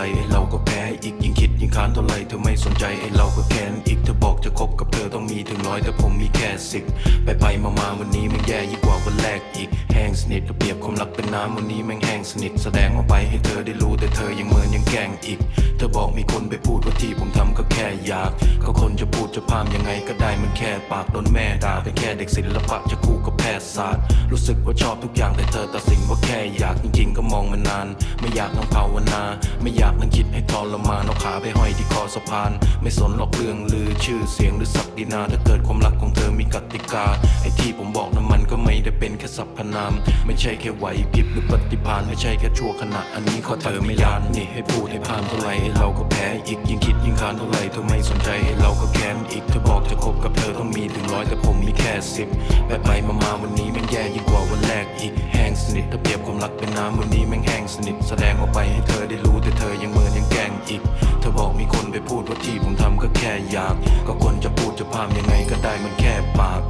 ไหร่ไอ้เราก็แพ้อีกยิ่งคิดยิ่งค้านเท่าไรเธอไม่สนใจไอ้เราก็แค้นอีกเธอบอกจะคบกับเธอต้องมีถึงร้อยแต่ผมมีแค่สิบไปไปมามาวันนี้มันแย่ยิ่งกว่าวันแรกอีกแห้งสนิทระเบียบความรักเป็นน้ำวันนี้แม่งแห้งสนิทแสดงออกไปให้เธอได้รู้แต่เธอยังเหมือน แกล้งอีก เธอบอกมีคนไปพูดว่าที่ผมทำก็แค่อยาก ก็คนจะพูดจะพามยังไงก็ได้มันแค่ปากโดนแม่ด่าเป็นแค่เด็กศิลปะจะคู่กับแพทยศาสตร์ รู้สึกว่าชอบทุกอย่างแต่เธอตัดสินว่าแค่อยากจริงๆ ก็มองมานาน ไม่อยากนั่งภาวนา ไม่อยากนั่งคิดให้ทรมานเอาขาไปห้อยที่คอสะพาน ไม่สนหรอกเรื่องลือชื่อเสียงหรือศักดินาถ้าเกิดความรักของเธอมีกติกาไอ้ที่ผมบอกนั้นมันก็ไม่ได้เป็นแค่สรรพนาม ไม่ใช่แค่ไหวพริบหรือปฏิภาณไม่ใช่แค่ชั่วขณะอันนี้ขอเธอไม่ยานนี่ให้พูดานเท่าไรเราก็แพ้อีกยิ่งคิดยิ่งค้านเท่าไรเธอไม่สนใจไอ้เราก็แค้นอีกเธอบอกจะคบกับเธอต้องมีถึงร้อยแต่ผมมีแค่สิบไปไปมามาวันนี้แม่งแย่ยิ่งกว่าวันแรกอีกแห้งสนิทถ้าเปรียบความรักเป็นน้ำวันนี้แม่งแห้งสนิทแสดงออกไปให้เธอได้รู้แต่เธอยังเหมือนยังแกล้งอีก เธอบอกมีคนไปพูดว่าที่ผมทำก็แค่อยาก ก็คนจะพูดจะพามยังไงก็ได้มันแค่ปาก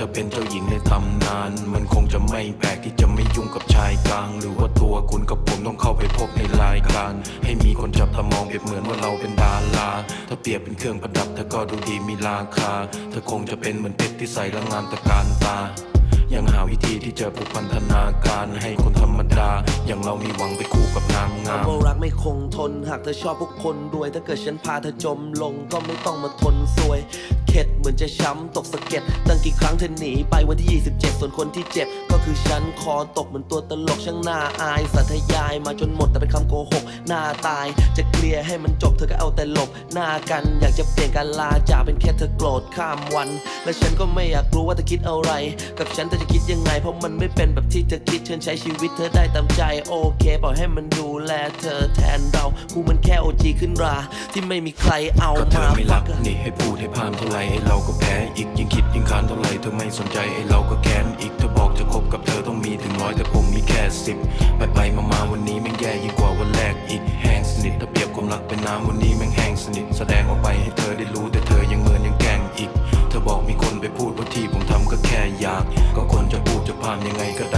เธอเป็นเจ้าหญิงในตำนาน มันคงจะไม่แปลกที่จะไม่ยุ่งกับชายกลาง หรือว่าตัวคุณกับผมต้องเข้าไปพบในรายการ ให้มีคนจับตามองเปรียบเหมือนว่าเราเป็นดาราถ้าเปรียบเป็นเครื่องประดับเธอก็ดูดีมีราคา เธอคงจะเป็นเหมือนเพชรที่ใส่ล้วงามตะการตายังหาวิธีที่จะผูกพันธนาการให้คนธรรมดา อย่างเรามีหวังไปคู่กับนางงามว่ารักไม่คงทน หากเธอชอบพวกคนรวย ถ้าเกิดฉันพาเธอจมลงก็ไม่ต้องมาทนซวยเข็ดเหมือนจะช้ำตกสะเก็ดตั้งกี่ครั้งเธอหนีไปวันที่ 27 ส่วนคนที่เจ็บ ก็คือฉันคอตกเหมือนตัวตลกช่างน่าอายสัทยายมาจนหมดแต่เป็นคำโกหกหน้าตาย จะเคลียร์ให้มันจบเธอก็เอาแต่หลบหน้ากันอยากจะเปลี่ยนการลาจากเป็นแค่เธอโกรธข้ามวัน และฉันก็ไม่อยากรู้ว่าเธอคิดอะไร กับฉันเธอจะคิดยังไง เพราะมันไม่เป็นแบบที่เธอคิดเชิญใช้ชีวิตเธอได้ตามใจโอเคปล่อยให้มันดูแลเธอแทนเรากูมันแค่โอจีขึ้นรา ที่ไม่มีใครเอาก็เธอไม่รักนี่ให้พูดให้ผ่านเท่าไหรไอ้เราก็แพ้อีกยิ่งคิดยิ่งคานเท่าไหร่เธอไม่สนใจไอ้เราก็แค้นอีกเธอบอกจะคบกับเธอต้องมีถึงร้อยแต่ผมมีแค่สิบไปไปมามาวันนี้แม่งแย่ยิ่งกว่าวันแรกอีกแห้งสนิทถ้าเปรียบความรักเป็นน้ำวันนี้แม่งแห้งสนิทแสดงออกไปให้เธอได้รู้แต่เธอยังเหมือนยังแกล้งอีก เธอบอกมีคนไปพูดว่าที่ผมทำก็แค่อยาก ก็คนจะพูดจะพามยังไงก็ได้